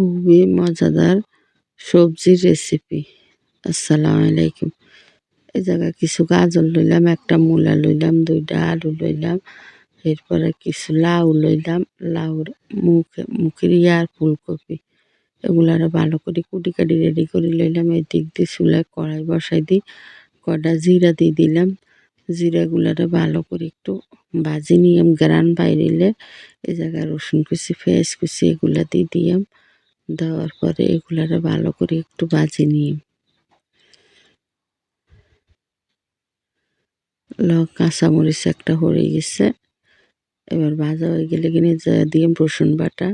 খুবই মজাদার সবজির রেসিপি আসসালামু আলাইকুম। এই জায়গায় কিছু গাজর লইলাম, একটা মূলা লইলাম, দুইটা আলু লইলাম, এরপরে কিছু লাউ লইলাম। লাউর মুখে, মুখের ইয়ার ফুলকপি, এগুলারে ভালো করে কুটি কাটি রেডি করে লইলাম। এই দিক দিয়ে চুলায় কড়াই বসাই দিই, কটা জিরা দিয়ে দিলাম। জিরাগুলারে ভালো করে একটু ভাজি নিয়ে গ্রান বাইরেলে এই জায়গায় রসুন কুচি, পেঁয়াজ কুচি, এগুলা দিয়ে দিয়াম দেওয়ার পরে এগুলারে ভালো করে একটু ভাজি নিয়ে। লঙ্কা কাঁচামরিচ একটা হয়ে গেছে। এবার ভাজা হয়ে গেলে কিনে দিয়ে রসুন বাটা,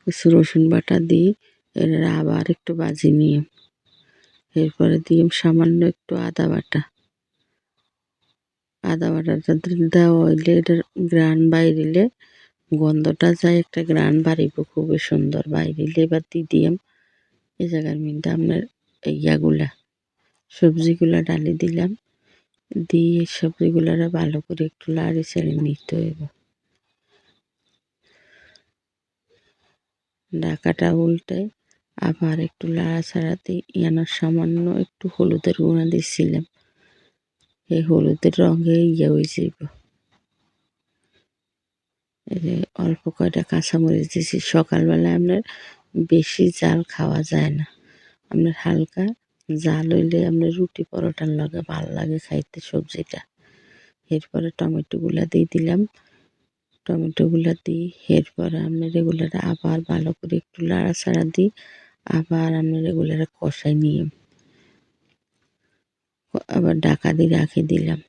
কিছু রসুন বাটা দিই এর আবার একটু ভাজি নিয়ে। এরপরে দিয়ে সামান্য একটু আদা বাটা। আদা বাটাটা দেওয়া হইলে এটার গ্রান বাইরিলে গন্ধটা যায় একটা গ্রান বাড়িব, খুবই সুন্দর। বাইরিলে এবার দিয়ে দিয়াম এই জায়গার মধ্যে আপনার ইয়াগুলা, সবজিগুলা ডালি দিলাম। দিয়ে সবজিগুলারে ভালো করে একটু লাড়ি চাড়ি নিতে হইব। ডাকাটা উল্টে আবার একটু লাড়া ছাড়াতে ইয়ানোর সামান্য একটু হলুদের গুঁড়া দিয়েছিলাম এই হলুদের রঙে ইয়ে হয়ে যাব অল্প কয়টা কাঁচামরিচ দিয়েছি। সকালবেলায় আপনার বেশি জাল খাওয়া যায় না। আপনার হালকা জাল হইলে আপনার রুটি পরোটার লগে ভালো লাগে খাইতে সবজিটা। এরপরে টমেটোগুলা দিয়ে দিলাম। টমেটোগুলা দিই এরপরে আপনার এগুলার আবার ভালো করে একটু লাড়াচাড়া দিই আবার আপনার এগুলার কষাই নিয়ে আবার ডাকা দিয়ে রাখি দিলাম।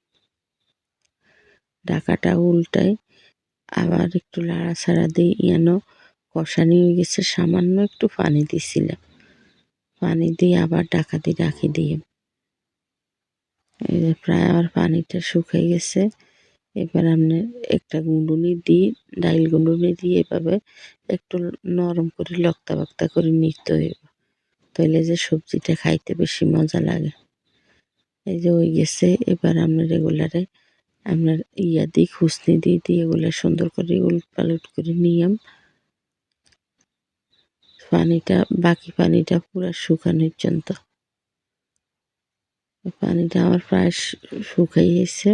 ডাকাটা উল্টাই আবার একটু লাড়াছাড়া দিই যেন কষানি হয়ে গেছে, সামান্য একটু পানি দিছিলাম পানি দিয়ে আবার ডাকা দিয়ে রাখি দিয়ে। এই যে প্রায় আমার পানিটা শুকিয়ে গেছে। এবার আপনি একটা গুঁডুনি দিই, ডাইল গুঁডুনি দিয়ে এভাবে একটু নরম করে লক্তা বক্তা করে নিতে হইব। তাহলে যে সবজিটা খাইতে বেশি মজা লাগে। এই যে ওই গেছে, এবার আপনার এগুলারে আপনার ইয়া দিই খুসনি দিয়ে দিয়ে এগুলো সুন্দর করে উলট পালট করে নিয়াম। পানিটা, বাকি পানিটা পুরো শুকানোর পর্যন্ত। পানিটা আমার প্রায় শুকাই গেছে।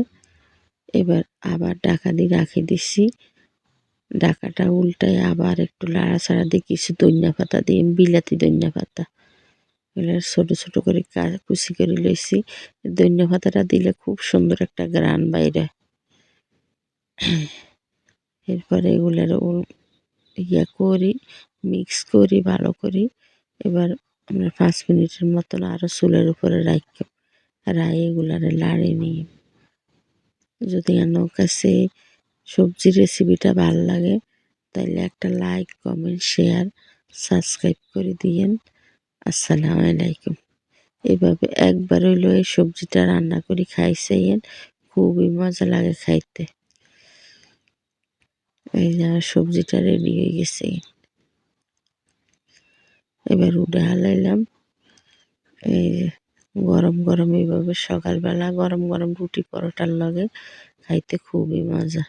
এবার আবার ডাকা দিয়ে রাখি দিছি। ডাকাটা উল্টায় আবার একটু লাড়াচাড়া দিয়ে কিছু দইনা পাতা দিয়ে, বিলাতি দইনা পাতা। ছোটো ছোটো করে কুচি করে লইছি। দইনা পাতাটা দিলে খুব সুন্দর একটা গ্রান বাইরে। এরপরে এগুলার ইয়া করি, মিক্স করি, ভালো করি। এবার আমরা পাঁচ মিনিটের মতন আরও চুলের উপরে রাখি রাই এগুলারে লাড়ি নিই। যদি আমার কাছে সবজির রেসিপিটা ভালো লাগে তাহলে একটা লাইক কমেন্ট শেয়ার সাবস্ক্রাইব করে দিয়েন। আসসালামু আলাইকুম। এভাবে একবার হইল এই সবজিটা রান্না করে খাইছেন, খুবই মজা লাগে খাইতে। এই যে আমার সবজিটা রেডি হয়ে গেছে। এবার উডে হালাইলাম। এই গরম গরম এইভাবে সকালবেলা গরম গরম রুটি পরোটার লগে খাইতে খুবই মজা।